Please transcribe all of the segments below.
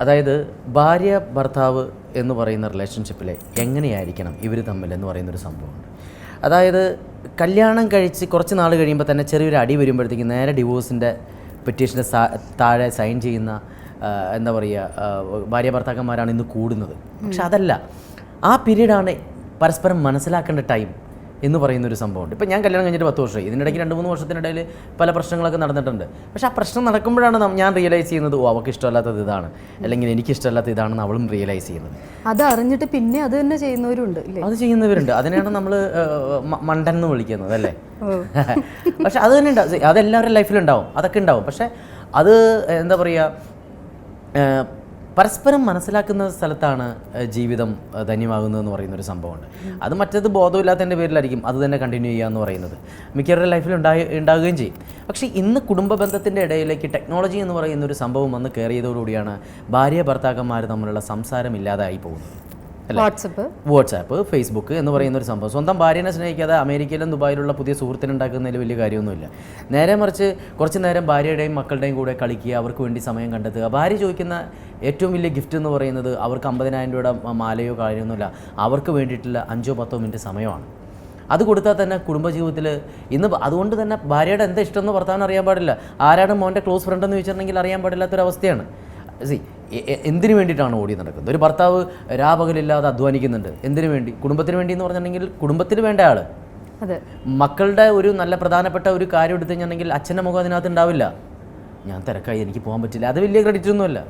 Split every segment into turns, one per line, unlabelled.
അതായത് ഭാര്യ ഭർത്താവ് എന്ന് പറയുന്ന റിലേഷൻഷിപ്പിൽ എങ്ങനെയായിരിക്കണം ഇവർ തമ്മിൽ എന്ന് പറയുന്നൊരു സംഭവമുണ്ട്. അതായത് കല്യാണം കഴിച്ച് കുറച്ച് നാൾ കഴിയുമ്പോൾ തന്നെ ചെറിയൊരു അടി വരുമ്പോഴത്തേക്ക് നേരെ ഡിവോഴ്സിന്റെ പെറ്റീഷന്റെ താഴെ സൈൻ ചെയ്യുന്ന എന്താ പറയുക ഭാര്യ ഭർത്താക്കന്മാരാണ് ഇന്ന് കൂടുന്നത്. പക്ഷെ അതല്ല. ആ പീരീഡാണ് പരസ്പരം മനസ്സിലാക്കേണ്ട ടൈം എന്ന് പറയുന്ന ഒരു സംഭവമുണ്ട്. ഇപ്പം ഞാൻ കല്യാണം കഴിഞ്ഞിട്ട് പത്ത് വർഷമായി. ഇതിനിടയ്ക്ക് രണ്ട് മൂന്ന് വർഷത്തിനിടയിൽ പല പ്രശ്നങ്ങളൊക്കെ നടന്നിട്ടുണ്ട്. പക്ഷേ ആ പ്രശ്നം നടക്കുമ്പോഴാണ് ഞാൻ റിയലൈസ് ചെയ്യുന്നത് ഓ അവൾക്ക് ഇഷ്ടമല്ലാത്തത് ഇതാണ്. അല്ലെങ്കിൽ എനിക്ക് ഇഷ്ടമല്ലാത്ത ഇതാണെന്ന് അവളും റിയലൈസ് ചെയ്യുന്നത്.
അത് അറിഞ്ഞിട്ട് പിന്നെ അത് തന്നെ ചെയ്യുന്നവരുണ്ട്
അത് ചെയ്യുന്നവരുണ്ട്. അതിനെയാണ് നമ്മൾ മണ്ടൻ എന്ന് വിളിക്കുന്നത് അല്ലേ? പക്ഷെ അത് തന്നെ ഉണ്ടാവും അതെല്ലാവരുടെ ലൈഫിലുണ്ടാവും അതൊക്കെ ഉണ്ടാവും. പക്ഷെ അത് എന്താ പറയുക പരസ്പരം മനസ്സിലാക്കുന്ന സ്ഥലത്താണ് ജീവിതം പറയുന്ന ഒരു സംഭവമുണ്ട്. അത് മറ്റേത് ബോധമില്ലാത്തതിന്റെ പേരിലായിരിക്കും അത് തന്നെ കണ്ടിന്യൂ ചെയ്യുക എന്ന് പറയുന്നത്. മിക്കവരുടെ ലൈഫിൽ ഉണ്ടായി ഉണ്ടാവുകയും ചെയ്യും. പക്ഷേ ഇന്ന് കുടുംബ ബന്ധത്തിന്റെ ഇടയിലേക്ക് ടെക്നോളജി എന്ന് പറയുന്ന ഒരു സംഭവം വന്ന് കയറിയതോടുകൂടിയാണ് ഭാര്യ ഭർത്താക്കന്മാർ തമ്മിലുള്ള സംസാരം ഇല്ലാതായി പോകുന്നത്.
വാട്സപ്പ്.
വാട്സാപ്പ് ഫേസ്ബുക്ക് എന്ന് പറയുന്ന ഒരു സംഭവം. സ്വന്തം ഭാര്യനെ സ്നേഹിക്കാതെ അമേരിക്കയിലും ദുബായിലുള്ള പുതിയ സുഹൃത്തിനുണ്ടാക്കുന്നതിൽ വലിയ കാര്യമൊന്നുമില്ല. നേരെ മറിച്ച് കുറച്ച് നേരം ഭാര്യയുടെയും മക്കളുടെയും കൂടെ കളിക്കുക അവർക്ക് വേണ്ടി സമയം കണ്ടെത്തുക. ഭാര്യ ചോദിക്കുന്ന ഏറ്റവും വലിയ ഗിഫ്റ്റ് എന്ന് പറയുന്നത് അവർക്ക് അമ്പതിനായിരം രൂപയുടെ മാലയോ കാര്യമൊന്നുമില്ല. അവർക്ക് വേണ്ടിയിട്ടുള്ള അഞ്ചോ പത്തോ മിനിറ്റ് സമയമാണ്. അത് കൊടുത്താൽ തന്നെ കുടുംബജീവിതത്തിൽ ഇന്ന് അതുകൊണ്ട് തന്നെ ഭാര്യയുടെ എന്താ ഇഷ്ടം എന്ന് ഭർത്താവിന് അറിയാൻ പാടില്ല. ആരാണ് മോന്റെ ക്ലോസ് ഫ്രണ്ട് എന്ന് ചോദിച്ചിട്ടുണ്ടെങ്കിൽ അറിയാൻ പാടില്ലാത്തൊരവസ്ഥയാണ്. സി എന്തിനു വേണ്ടിയിട്ടാണ് ഓടി നടക്കുന്നത്? ഒരു ഭർത്താവ് രാപകലില്ലാതെ അധ്വാനിക്കുന്നുണ്ട്. എന്തിനു വേണ്ടി? കുടുംബത്തിന് വേണ്ടി എന്ന് പറഞ്ഞിട്ടുണ്ടെങ്കിൽ കുടുംബത്തിന് വേണ്ട ആൾ.
അതെ.
മക്കളുടെ ഒരു നല്ല പ്രധാനപ്പെട്ട ഒരു കാര്യം എടുത്തു കഴിഞ്ഞിട്ടുണ്ടെങ്കിൽ അച്ഛന്റെ മുഖം അതിനകത്ത് ഉണ്ടാവില്ല. ഞാൻ തിരക്കായി എനിക്ക് പോകാൻ പറ്റില്ല. അത് വലിയ ക്രെഡിറ്റ് ഒന്നുമല്ല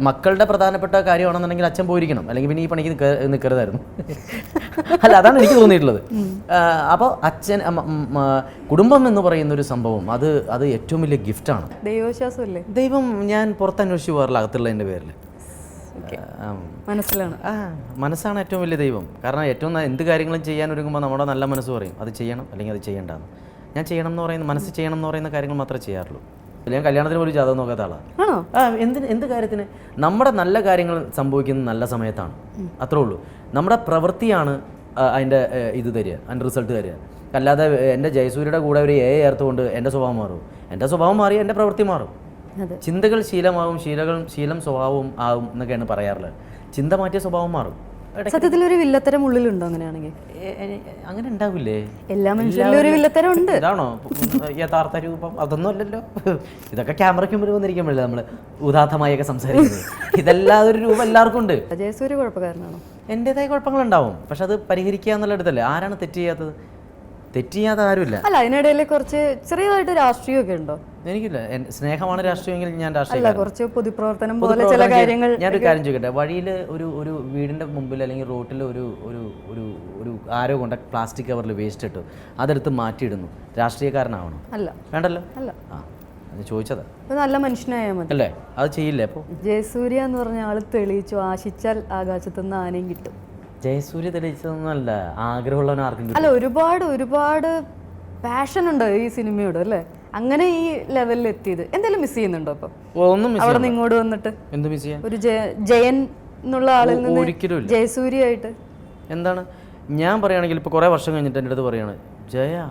മക്കളുടെ പ്രധാനപ്പെട്ട കാര്യമാണെന്നുണ്ടെങ്കിൽ അച്ഛൻ പോയിരിക്കണം. അല്ലെങ്കിൽ പിന്നെ ഈ പണിക്ക് നിൽക്ക- നിൽക്കരുതായിരുന്നു അല്ല അതാണ് എനിക്ക് തോന്നിയിട്ടുള്ളത്. അപ്പോൾ അച്ഛൻ കുടുംബം എന്ന് പറയുന്ന ഒരു സംഭവം അത് അത് ഏറ്റവും വലിയ ഗിഫ്റ്റാണ്
ആണ്. അല്ലേ
ദൈവം ഞാൻ പുറത്ത് അന്വേഷിച്ച് പോകാറില്ല അകത്തുള്ളതിന്റെ പേരിൽ.
മനസ്സിലാണ്.
മനസ്സാണ് ഏറ്റവും വലിയ ദൈവം. കാരണം ഏറ്റവും എന്ത് കാര്യങ്ങളും ചെയ്യാൻ ഒരുങ്ങുമ്പോൾ നമ്മുടെ നല്ല മനസ്സ് പറയും അത് ചെയ്യണം അല്ലെങ്കിൽ അത് ചെയ്യേണ്ടതെന്ന് ഞാൻ ചെയ്യണം എന്ന് പറയുന്ന മനസ്സ് ചെയ്യണം എന്ന് പറയുന്ന കാര്യങ്ങൾ മാത്രമേ ചെയ്യാറുള്ളൂ. ഞാൻ കല്യാണത്തിന് പോലും ജാതകം നോക്കാത്ത ആളാണ്
ആണോ?
ആ എന്തിന് എന്ത് കാര്യത്തിന്? നമ്മുടെ നല്ല കാര്യങ്ങൾ സംഭവിക്കുന്നത് നല്ല സമയത്താണ്. അത്രേ ഉള്ളൂ. നമ്മുടെ പ്രവൃത്തിയാണ് അതിന്റെ ഇത് തരിക അതിന്റെ റിസൾട്ട് തരിക. അല്ലാതെ എന്റെ ജയസൂര്യയുടെ കൂടെ ഒരു എ ചേർത്തുകൊണ്ട് എന്റെ സ്വഭാവം മാറും. എന്റെ സ്വഭാവം മാറി എന്റെ പ്രവൃത്തി മാറും. ചിന്തകൾ ശീലമാവും ശീലകൾ ശീലം സ്വഭാവവും ആവും എന്നൊക്കെയാണ് പറയാറുള്ളത്. ചിന്ത മാറ്റിയ സ്വഭാവം മാറും.
സത്യത്തിൽ ഒരു വില്ലത്തരം ഉള്ളിലുണ്ടോ അങ്ങനെയാണെങ്കിൽ?
അങ്ങനെ ഉണ്ടാവില്ലേ?
എല്ലാ മനുഷ്യരിലും ഒരു വില്ലത്തരം ഉണ്ട്.
ഇതാണോ? യഥാർത്ഥ രൂപം? അതൊന്നും അല്ലല്ലോ. ഇതൊക്കെ ക്യാമറയ്ക്ക് മുമ്പിൽ വന്നിരിക്കുമ്പോഴല്ലേ നമ്മൾ ഉദാത്തമായൊക്കെ സംസാരിക്കുന്നത്. ഇതെല്ലാം ഒരു രൂപം എല്ലാവർക്കും ഉണ്ട്.
ജയസൂര്യ കുഴപ്പക്കാരനാണോ?
എന്റെതായ കുഴപ്പങ്ങളുണ്ടാവും. പക്ഷെ അത് പരിഹരിക്കുക എന്നുള്ള അടുത്തല്ലേ ആരാണ് തെറ്റ് ചെയ്യാത്തത്? തെറ്റ് ചെയ്യാത്ത ആരുമില്ല
അല്ല അതിനിടയിൽ കുറച്ച് ചെറിയതായിട്ട് രാഷ്ട്രീയമൊക്കെ ഉണ്ടോ?
എനിക്കില്ല. സ്നേഹമാണ് രാഷ്ട്രീയമെങ്കിൽ ഞാൻ രാഷ്ട്രീയം
കുറച്ച് പൊതുപ്രവർത്തനം പോലെ ചില കാര്യങ്ങൾ
ഞാനൊരു കാര്യം ചോദിക്കട്ടെ. വഴിയിൽ ഒരു ഒരു വീടിന്റെ മുമ്പിൽ അല്ലെങ്കിൽ റോട്ടിൽ ഒരു ഒരു ഒരു ഒരു ആരോ കൊണ്ട പ്ലാസ്റ്റിക് കവറിൽ വേസ്റ്റ് ഇട്ടു. അതെടുത്ത് മാറ്റിയിടുന്നു. രാഷ്ട്രീയക്കാരനാവണം?
അല്ല.
വേണ്ടല്ലോ?
അല്ല.
ആ ചോദിച്ചതാ.
നല്ല മനുഷ്യനായാൽ മതി.
അല്ലേ? അത് ചെയ്യില്ലേ അപ്പോൾ
ജയസൂര്യ എന്ന് പറഞ്ഞ ആൾ തെളിയിച്ചു. ആശിച്ചാൽ ആകാശത്തുനിന്ന് ആനയും കിട്ടും.
ജയസൂര്യ തെളിയിച്ചതൊന്നുമല്ല. ആഗ്രഹമുള്ളവൻ ആർക്കും
അല്ല ഒരുപാട് ഒരുപാട് പാഷൻ ഉണ്ട് ഈ സിനിമയോട് അല്ലേ? അങ്ങനെ ഈ ലെവലിൽ എത്തിയത്. എന്തെങ്കിലും മിസ് ചെയ്യുന്നുണ്ടോ ഇപ്പൊ?
ഒന്നും
അവിടെ നിന്ന് ഇങ്ങോട്ട് വന്നിട്ട്?
എന്ത് മിസ് ചെയ്യാൻ?
ഒരു ജയ- ജയൻ എന്നുള്ള ആളിൽ നിന്ന്
ഒരിക്കലും
ആയിട്ട്
എന്താണ്? ഞാൻ പറയുകയാണെങ്കിൽ ഇപ്പോൾ കുറേ വർഷം കഴിഞ്ഞിട്ട് എന്റെ അടുത്ത് പറയാണ് ജയ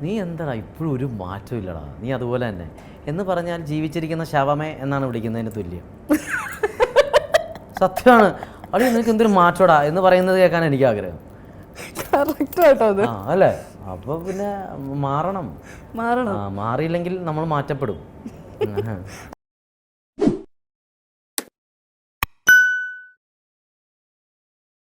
നീ എന്താടാ? ഇപ്പോഴും ഒരു മാറ്റവും ഇല്ലടാ. നീ അതുപോലെ തന്നെ. എന്ന് പറഞ്ഞാൽ ജീവിച്ചിരിക്കുന്ന ശവമേ എന്നാണ് വിളിക്കുന്നതിന് തുല്യം. സത്യമാണ്. അടി നിനക്ക് എന്തൊരു മാറ്റോടാ എന്ന് പറയുന്നത് കേൾക്കാൻ എനിക്ക് ആഗ്രഹം.
അത്?
ആ അല്ലേ? അപ്പൊ പിന്നെ മാറണം.
മാറണം.
ആ, മാറിയില്ലെങ്കിൽ നമ്മൾ മാറ്റപ്പെടും.